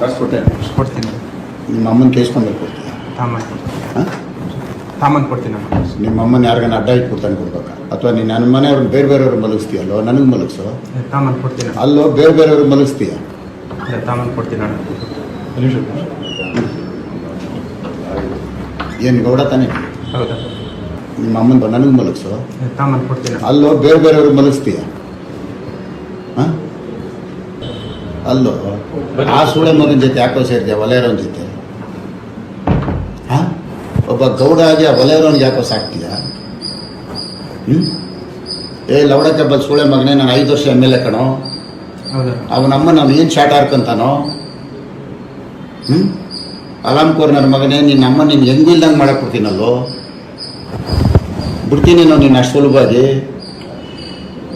ಕಳ್ಸ್ಕೊಟ್ಟೆ ಕೊಡ್ತೀನಿ ನಿಮ್ಮ ಅಮ್ಮನ ಕೇಸ್ಕೊಂಡ್ಮೇಲೆ ಕೊಡ್ತೀಯ ತಾಮನ್ ಕೊಡ್ತೀನಿ ಹಾಂ ತಾಮನ್ ಕೊಡ್ತೀನಿ ಅಮ್ಮ ನಿಮ್ಮ ಅಮ್ಮನ ಯಾರಿಗಾನ ಅಡ್ಡ ಇಟ್ಬಿಡ್ತಾನೆ ಕೊಡ್ಬೇಕಾ ಅಥವಾ ನೀನು ನನ್ನ ಮನೆಯವ್ರನ್ನ ಬೇರೆ ಬೇರೆಯವ್ರು ಮಲಗಿಸ್ತೀಯಲ್ಲೋ ನನಗೆ ಮಲಗಿಸೋ ತಾಮನ್ ಕೊಡ್ತೀನಿ. ಅಲ್ಲೋ ಬೇರೆ ಬೇರೆಯವ್ರಿಗೆ ಮಲಗಿಸ್ತೀಯ ಇಲ್ಲ, ತಾಮನ್ ಕೊಡ್ತೀನಿ ಅಣ್ಣ ಏನು ಗೌಡ ತಾನೇ ಹೌದಾ ನಿಮ್ಮ ಅಮ್ಮನ ನನಗೆ ಮಲಗಿಸೋ ತಾಮನ್ ಕೊಡ್ತೀನಿ. ಅಲ್ಲೋ ಬೇರೆ ಬೇರೆಯವ್ರಿಗೆ ಮಲಗಿಸ್ತೀಯ ಹಾಂ ಅಲ್ಲೋ? ಆ ಸೂಳೆ ಮಗನ ಜೊತೆ ಯಾಕೋ ಸೇರಿದೆ? ಒಲೆಯರವನ ಜೊತೆ. ಹಾಂ? ಒಬ್ಬ ಗೌಡ ಆಗಿ ಆ ಒಲೆಯರೋನ್ಗೆ ಯಾಕೋ ಸಾಕ್ತೀಯ? ಹ್ಞೂ ಏ ಲವಡಕ್ಕೆ ಸೂಳೆ ಮಗನೇ ನಾನು ಐದು ವರ್ಷ ಎಂ ಎಲ್ ಎ ಕಣೋ. ಅವನಮ್ಮ ನಾವು ಏನು ಶಾಟ್ ಹಾರ್ಕೊಂತಾನೋ ಹ್ಞೂ ಅಲಾಮ್ ಕೋರ್ನರ್ ಮಗನೇ ನಿನ್ನ ಅಮ್ಮ ನೀನು ಹೆಂಗೂ ಇಲ್ದಂಗೆ ಮಾಡಕ್ಕೆ ಕೊಡ್ತೀನಲ್ಲೋ? ಬಿಡ್ತೀನಿ ನಾವು ನಿನ್ನ ಅಷ್ಟು ಸುಲಭವಾಗಿ.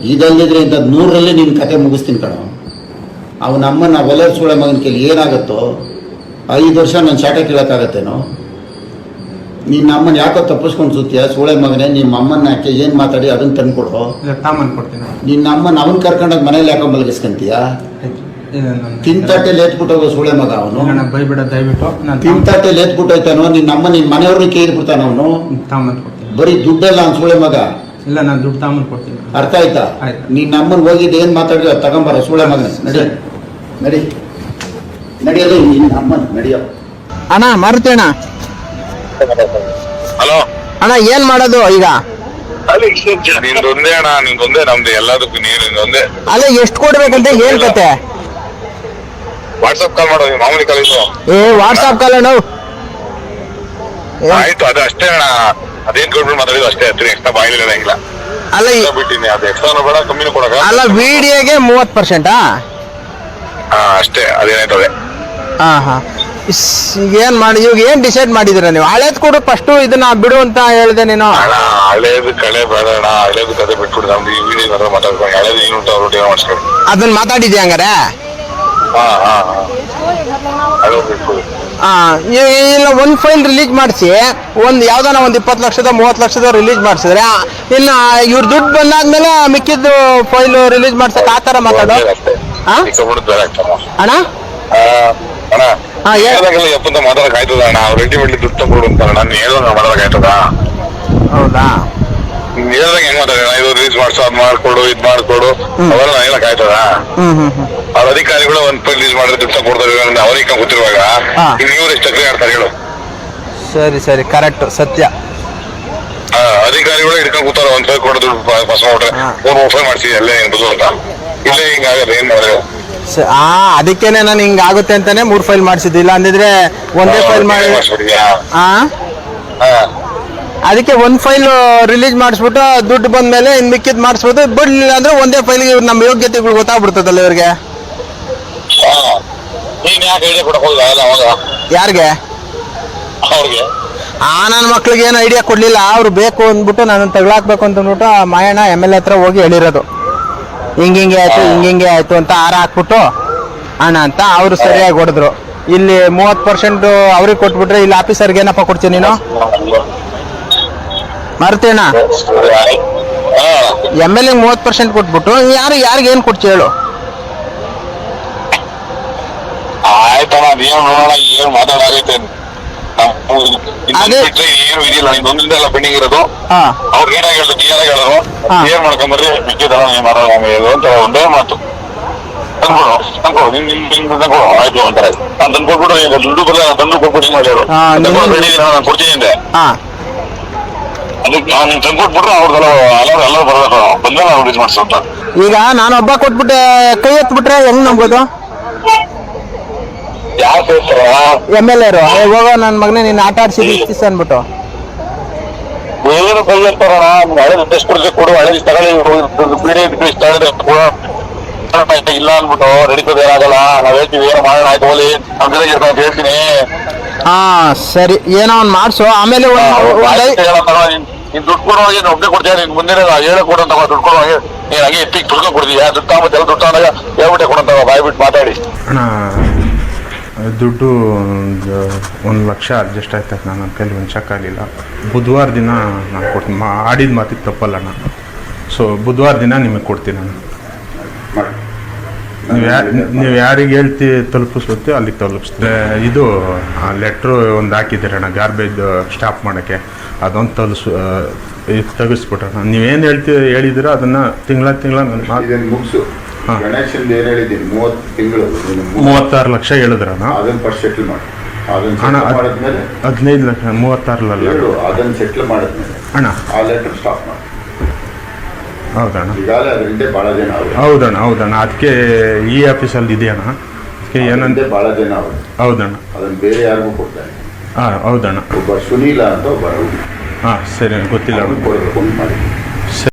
ಇದಲ್ಲದಿದ್ರೆ ಇಂಥದ್ದು ನೂರರಲ್ಲಿ ನಿನ್ನ ಕತೆ ಮುಗಿಸ್ತೀನಿ ಕಣೋ. ಅವನ ಅಮ್ಮನ ಒಲರ್ಸ್ಗಳ ಸೂಳೆ ಮಗನ ಕೇಳಿ ಏನಾಗುತ್ತೋ ಐದು ವರ್ಷ ನಾನು ಶಾಟ ಕೇಳೋಕ್ಕಾಗತ್ತೇನೋ? ನಿನ್ನ ಅಮ್ಮನ ಯಾಕೋ ತಪ್ಪಿಸ್ಕೊಂಡು ಸುತ್ತೀಯ? ಸೂಳೆ ಮಗನೇ ನಿಮ್ಮ ಅಮ್ಮನ ಯಾಕೆ ಏನು ಮಾತಾಡಿ ಅದನ್ನು ಕೊಡ್ತೀನಿ ಅಣ್ಣ. ನಿನ್ನ ಅಮ್ಮನ ಅವನ್ ಕರ್ಕೊಂಡೋಗಿ ಮನೇಲಿ ಯಾಕೋ ಮಲಗಿಸ್ಕೊಂತೀಯ? ತಿಂತಾಟೆ ಎತ್ಬಿಟ್ಟು ಹೋಗೋ ಸೂಳೆ ಮಗ ಅವನು. ಬೈಬಿಡ ದಯವಿಟ್ಟು. ನಾನು ತಿಂತಟ್ಟೆಲಿ ಎತ್ಬಿಟ್ಟು ಹೋಯ್ತಾನೋ ನಿನ್ನ ಅಮ್ಮ ನಿನ್ನ ಮನೆಯವ್ರನ್ನ ಕೇಳ್ಬಿಡ್ತಾನ ಅವನು? ಬರೀ ದುಡ್ಡಲ್ಲ ಅವ್ನು ಸೂಳೆ ಮಗ? ಇಲ್ಲ ನಾನು ದುಡ್ಡು ತಾಮನ್ ಕೊಡ್ತೀನಿ ಅರ್ಥ ಆಯ್ತಾ? ಆಯ್ತು. ನಿನ್ನ ಅಮ್ಮನ ಹೋಗಿದ್ದು ಏನು ಮಾತಾಡಿದ್ರೆ ತಗೊಂಬಾರ ಸೂಳೆ ಮಗನೇ. ನಡಿ. ನಡಿ. ನಡೆಯೋದು ನಿನ್ನ ಅಮ್ಮನ ನಡಿಯೋ. ಅಣ್ಣ ಮಾರುತಿ ಅಣ್ಣ. ಹಲೋ. ಅಣ್ಣ ಏನ್ ಮಾಡೋದು ಈಗ? ನಿಂದೊಂದೇ ಅಣ್ಣ ನಿಂದೊಂದೇ ನಮ್ದು ಎಲ್ಲದಕ್ಕೂ ನೀರು ಒಂದೇ. ಅಲ್ಲ ಎಷ್ಟು ಕೊಡ್ಬೇಕಂತ ಏನ್ ಕತೆ? ವಾಟ್ಸಪ್ ಕಾಲ್ ಮಾಡೋ ನೀನ್ ಮಾಮೂಲಿ ಕಾಲ್ ಇದು ಏ ವಾಟ್ಸಾಪ್ ಕಾಲ್ ಅಣ್ಣ. ಆಯ್ತು ಅದು ಅಷ್ಟೇ ಅಣ್ಣ. ಅದೇನ್ ಕೊಡ್ಬಿಟ್ಟು ಮಾತಾಡಿದ್ರು ಅಷ್ಟೇ ಹತ್ತಿರ ಎಕ್ಸ್ಟ್ರಾ ಬಾಯಿಲ್ ಇರಂಗಿಲ್ಲ ಅಲ್ಲ ಬಿಟ್ಟಿನಿ ಅದು ಎಕ್ಸ್ಟ್ರಾ ಬೇಡ ಕಮ್ಮಿನೂ ಕೊಡಕ ಅಲ್ಲ ವಿಡಿಯೋಗೆ ಮೂವತ್ ಪರ್ಸೆಂಟಾ ಹಾ ಅಷ್ಟೇ ಅದೇನಾಯ್ತದೆ? ಹಾ ಹಾ ಈಗ ಏನ್ ಮಾಡಿ ಇವಾಗ ಏನ್ ಡಿಸೈಡ್ ಮಾಡಿದಿರ ನೀವು? ಹಳೇದ್ ಕೂಡ ಫಸ್ಟ್ ಇದನ್ನ ಬಿಡು ಅಂತ ಹೇಳ್ದೆ ನೀನು. ಅಣ್ಣ ಹಳೇದು ಕಳೆ ಬೇಡ ಅಣ್ಣ ಹಳೇದು ಕತೆ ಬಿಟ್ಬಿಡು ನಮ್ದು ಈ ವಿಡಿಯೋ ಬರೋ ಮಾತಾಡ್ಕೊಂಡು ಹಳೇದು ಏನು ಅವ್ರು ಏನೋ ಮಾಡಿಸ್ಕೊಂಡು. ಅದನ್ನ ಮಾತಾಡಿದ್ಯಾ ಹಂಗಾರೆ? ಹಾ ಹಾ ಹಾ. ಹಳೇದು ಬಿಟ್ಬಿಡು. ಆ, ಈ- ಇಲ್ಲ ಒಂದ್ ಫೈಲ್ ರಿಲೀಸ್ ಮಾಡಿಸಿ ಒಂದ್ ಯಾವ್ದಾನ ಒಂದ್ ಇಪ್ಪತ್ತು ಲಕ್ಷದ ಮೂವತ್ತು ಲಕ್ಷದ ರಿಲೀಸ್ ಮಾಡಿಸಿದ್ರೆ ಇನ್ನ ಇವ್ರ ದುಡ್ಡು ಬಂದಾದ್ಮೇಲೆ ಮಿಕ್ಕಿದ್ದು ಫೈಲ್ ರಿಲೀಸ್ ಮಾಡ್ಸಕ್ ಆ ತರ ಮಾತಾಡೋ. ಅಷ್ಟೇ. ಅಣ್ಣ? ಹೇಳ್ದಾಗೆಲ್ಲ ಎಪ್ಪಂತ ಮಾತಾಡಕ್ ಆಯ್ತದ ಅಣ್ಣ. ಅವ್ರು ರೆಡಿಮೇಡ್ ದುಡ್ಡು ತಗೊಡು ಅಂತ ನಾನು ಹೇಳ್ದಂಗ ಮಾತಾಡಕ್ ಆಯ್ತದ? ಹೌದಾ? ಹೇಳ್ದಂಗ ಹೆಂಗ್ ಮಾತಾಡ ಇದು ರಿಲೀಸ್ ಮಾಡ್ಸೋ ಅದ್ ಮಾಡ್ಕೊಡು ಇದ್ ಮಾಡ್ಕೊಡು. ಅವೆಲ್ಲ ಹೇಳಕ್ ಆಯ್ತದ ಅವ್ರ ಅಧಿಕಾರಿಗಳು ಒಂದ್ ರಿಲೀಸ್ ಮಾಡಿದ್ರೆ ದುಡ್ಡು ಅಂತ ಅವ್ರಿಗೆ ಗೊತ್ತಿರುವಾಗ ಇವ್ರು ಎಷ್ಟು ಚಕ್ರಿ ಆಡ್ತಾರೆ ಹೇಳು. ಸರಿ ಸರಿ. ಕರೆಕ್ಟ್ ಸತ್ಯ. ಅಧಿಕಾರಿಗಳು ಹಿಡ್ಕೊಂಡ್ ಕೂತಾರ. ಒಂದ್ ಫೈಲ್ ಕೊಡು ದುಡ್ಡು ಪಾಸ್. ಮೂರ್ ಫೈಲ್ ಮಾಡ್ಸಿ ಎಲ್ಲ ಏನ್ ಅಂತ ಇಲ್ಲೇ ಏನ್ ಆ ಅದಕ್ಕೇನೆ ನಾನು ಹಿಂಗ ಆಗುತ್ತೆ ಅಂತಾನೆ ಮೂರ್ ಫೈಲ್ ಮಾಡಿಸಿದ್ದು. ಇಲ್ಲ ಅಂದಿದ್ರೆ ಒಂದೇ ಫೈಲ್ ಮಾಡಿ ಮಾಡಿಸ್ಬಿಟ್ಟಿದ್ಯಾ ಆ? ಅದಕ್ಕೆ ಒಂದ್ ಫೈಲ್ ರಿಲೀಸ್ ಮಾಡಿಸ್ಬಿಟ್ಟು ದುಡ್ಡು ಬಂದ್ಮೇಲೆ ಇನ್ ಮಿಕ್ಕಿದ್ ಮಾಡಿಸ್ಬೋದು ಬಿಡ್ಲಿಲ್ಲ ಅಂದ್ರೆ ಒಂದೇ ಫೈಲ್ ನಮ್ಮ ಯೋಗ್ಯತೆಗಳು ಗೊತ್ತಾಗ್ಬಿಡ್ತದಲ್ಲ ಇವ್ರಿಗೆ. ನೀನ್ ಯಾಕೆ ಐಡಿಯಾ ಕೊಡಕ್ ಹೋದ ಅಲ್ಲ ಅವಾಗ ಯಾರಿಗೆ? ಅವ್ರಿಗೆ? ಆ ನನ್ನ ಮಕ್ಳಿಗೆ ಏನು ಐಡಿಯಾ ಕೊಡ್ಲಿಲ್ಲ. ಅವ್ರು ಬೇಕು ಅಂದ್ಬಿಟ್ಟು ನಾನು ತಗೊಳಾಕ್ಬೇಕು ಅಂತ ಅಂದ್ಬಿಟ್ಟು ಆ ಮಾಯಣ್ಣ ಎಂ ಎಲ್ ಹತ್ರ ಹೋಗಿ ಹೇಳಿರೋದು. ಹಿಂಗ್ ಹಿಂಗೆ ಆಯ್ತು ಹಿಂಗಿಂಗೆ ಆಯ್ತು ಅಂತ ಆರ ಹಾಕ್ಬಿಟ್ಟು ಅಣ್ಣ ಅಂತ ಅವರು ಸರಿಯಾಗಿ ಹೊಡೆದ್ರು. ಇಲ್ಲಿ ಮೂವತ್ತು ಪರ್ಸೆಂಟ್ ಅವ್ರಿಗೆ ಕೊಟ್ಬಿಟ್ರೆ ಇಲ್ಲಿ ಆಫೀಸರ್ಗೆ ಏನಪ್ಪ ಕೊಡ್ತೀನಿ ನೀನು? ಮರ್ತೇನಾ ಹಾ ಎಂ ಎಲ್ ಎ ಮೂವತ್ತು ಪರ್ಸೆಂಟ್ ಕೊಟ್ಬಿಟ್ಟು ಯಾರು ಯಾರಿಗೆ ಏನು ಕೊಡ್ತಿ ಹೇಳು? ಅದೇ- ಏನು ಇದಿಲ್ಲ ಇನ್ನೊಂದ್ರಿಂದ ಎಲ್ಲ ಪೆಂಡಿಂಗ್ ಇರೋದು. ಹಾ. ಅವ್ರಿಗೆ ಏನಾಗ ಹೇಳಿದ್ರು ಏನ್ ಮಾಡ್ಕೊಂಬರ್ರಿ ಮಿಕ್ಕಿದಲ್ಲ ಏನ್ ಮಾಡೋದು ಆಮೇಲೆ ಅಂತ ಒಂದೇ ಮಾತು. ತಂದ್ಕೊಡು ತಂದ್ಕೊಡು ನಿಮ್ ನಿಮ್ ನಿಮ್ ತಂದ್ಕೊಡು. ಆಯ್ತು ಅಂತಾರೆ. ನಾನು ಈಗ ದುಡ್ಡು ಬರಲ್ಲ ನಾನು ತಂದು ಕೊಟ್ಬಿಟ್ಟು ಮಾಡ್ಯಾರು ಹಾ, ನಿಮ್ಮ- ನಾನು ಕೊಡ್ತೀನಿ ಅಂದೆ. ಹಾ. ಅದಕ್ಕೆ ನಾನು ಅವ್ರದ್ದೆಲ್ಲ ಎಲ್ಲರೂ ಎಲ್ಲರೂ ಬರ್ಬೇಕು. ಬಂದ್ರೆ ನಾವು ರಿಲೀಸ್ ಮಾಡ್ಸೋ ಅಂತ. ಈಗ ನಾನೊಬ್ಬ ಕೊಟ್ಬಿಟ್ಟೆ ಕೈ ಎತ್ಬಿಟ್ರೆ ಹೆಂಗ್ ನಂಬೋದು? ಸೇರ್ತಾರ ಎಂ ಎಲ್ ಎರು ಹೋಗೋ ನನ್ನ ಮಗನೇ ನೀನು ಆಟ ಆಡ್ಸಿ ಇಷ್ಟಿಸ್ ಅಂದ್ಬಿಟ್ಟು. ಇರ್ತಾರಣ ಹಳೆ ಕೊಡ್ಬೇಕು ಕೊಡು ಹಳೆ ತಗೊಳ್ಳಿ ಬಿಡಿ ಇಷ್ಟ ಇಲ್ಲ ಅಂದ್ಬಿಟ್ಟು ನಡೀತದೆ ಏನಾಗಲ್ಲ. ನಾವ್ ಹೇಳ್ತೀವಿ ಏನೋ ಮಾಡೋಣ ಆಯ್ತು ಹೋಲಿ ನಮ್ ಜೊತೆಗೆ ಇರ್ತಾನೆ ಅಂತ ಹೇಳ್ತೀನಿ. ಹಾ ಸರಿ. ಏನೋ ಒಂದ್ ಮಾಡ್ಸು. ಆಮೇಲೆ ತಗೋ, ನೀನ್ ದುಡ್ಡು ಕೊಡೋ ನೀನ್ ಒಬ್ಬನೇ ಕೊಡ್ತೀಯ ನೀನ್ ಮುಂದೆ ಹೇಳಕ್ ಕೊಡು ಅಂತ ದುಡ್ಡು ಕೊಡೋ ನೀನ್ ಹಂಗೆ ಎತ್ತಿಗೆ ತುಳ್ಕೊಂಡ್ ಕೊಡ್ತೀಯ. ದುಡ್ಡು ತಗೊಂಬತ್ತೆ ಎಲ್ಲ ದುಡ್ಡು ತಗೊಂಡಾಗ ಹೇಳ್ಬಿಟ್ಟೆ ಕೊಡಂತ ಬಾಯ್ಬಿಟ್ಟು ಮಾತಾಡಿ. ಅಣ್ಣ ದುಡ್ಡು ಒಂದು ಒಂದು ಲಕ್ಷ ಅಡ್ಜಸ್ಟ್ ಆಯ್ತದೆ ನಾನು ನನ್ನ ಕೈಲಿ ಆಗಲಿಲ್ಲ. ಬುಧವಾರ ದಿನ ನಾನು ಕೊಡ್ತೀನಿ. ಮಾ ಆಡಿದ ಮಾತಿಗೆ ತಪ್ಪಲ್ಲ ನಾನು. ಸೊ ಬುಧವಾರ ದಿನ ನಿಮಗೆ ಕೊಡ್ತೀನಿ ನಾನು. ನೀವು ಯಾ ನೀವು ಯಾರಿಗೆ ಹೇಳ್ತಿ ತಲುಪಿಸ್ಬೇಕು ಅಲ್ಲಿಗೆ ತಲುಪಿಸ್ತೀವಿ ಇದು ಲೆಟ್ರು ಒಂದು ಹಾಕಿದ್ದೀರಣ್ಣ ಗಾರ್ಬೇಜ್ ಸ್ಟಾಪ್ ಮಾಡೋಕ್ಕೆ. ಅದೊಂದು ತಲುಸ್ ತೆಗಿಸ್ಬಿಟ್ರಣ್ಣ ನೀವೇನು ಹೇಳ್ತೀವಿ ಹೇಳಿದ್ದೀರ ಅದನ್ನು ತಿಂಗಳ ತಿಂಗಳ ನಾನು ಮುಗಿಸು. ಗಣೇಶನ್ ಏನು ಹೇಳಿದ್ದೀನಿ? ಮೂವತ್ತು ತಿಂಗಳು. ಮೂವತ್ತಾರು ಲಕ್ಷ ಹೇಳಿದ್ರಣ್ಣ ಅದನ್ನ ಫಸ್ಟ್ ಸೆಟ್ಲ್ ಮಾಡಿ. ಅದನ್ನ ಅಣ್ಣ ಸೆಟ್ಲ್ ಅದ್- ಮಾಡಿದ್ಮೇಲೆ ಹದಿನೈದು ಲಕ್ಷ ಮೂವತ್ತಾರಲ್ಲ ಹೇಳು ಅದನ್ನ ಸೆಟ್ಲ್ ಮಾಡಿದ್ಮೇಲೆ ಅಣ್ಣ. ಆ ಲೆಟರ್ ಸ್ಟಾಪ್ ಮಾಡಿ. ಹೌದಣ್ಣ ಈಗಾಗಲೇ ಅದರಿಂದ ಭಾಳ ಜನ ಅವರು. ಹೌದಣ್ಣ ಹೌದಣ್ಣ. ಅದಕ್ಕೆ ಈ ಆಫೀಸಲ್ಲಿ ಇದೆಯಣ್ಣ ಅದಕ್ಕೆ ಏನಂತ ಭಾಳ ಜನ ಅವರು. ಹೌದಣ್ಣ. ಅದನ್ನ ಬೇರೆ ಯಾರಿಗೂ ಕೊಡ್ತಾರೆ. ಹಾಂ ಹೌದಣ್ಣ. ಒಬ್ಬ ಸುನೀಲ ಅಂತ ಒಬ್ಬ ರೌಡಿ ಹಾಂ ಸರಿ ಗೊತ್ತಿಲ್ಲ ಫೋನ್ ಕೊಡಬೇಕು ಅಂತ ಮಾಡಿ.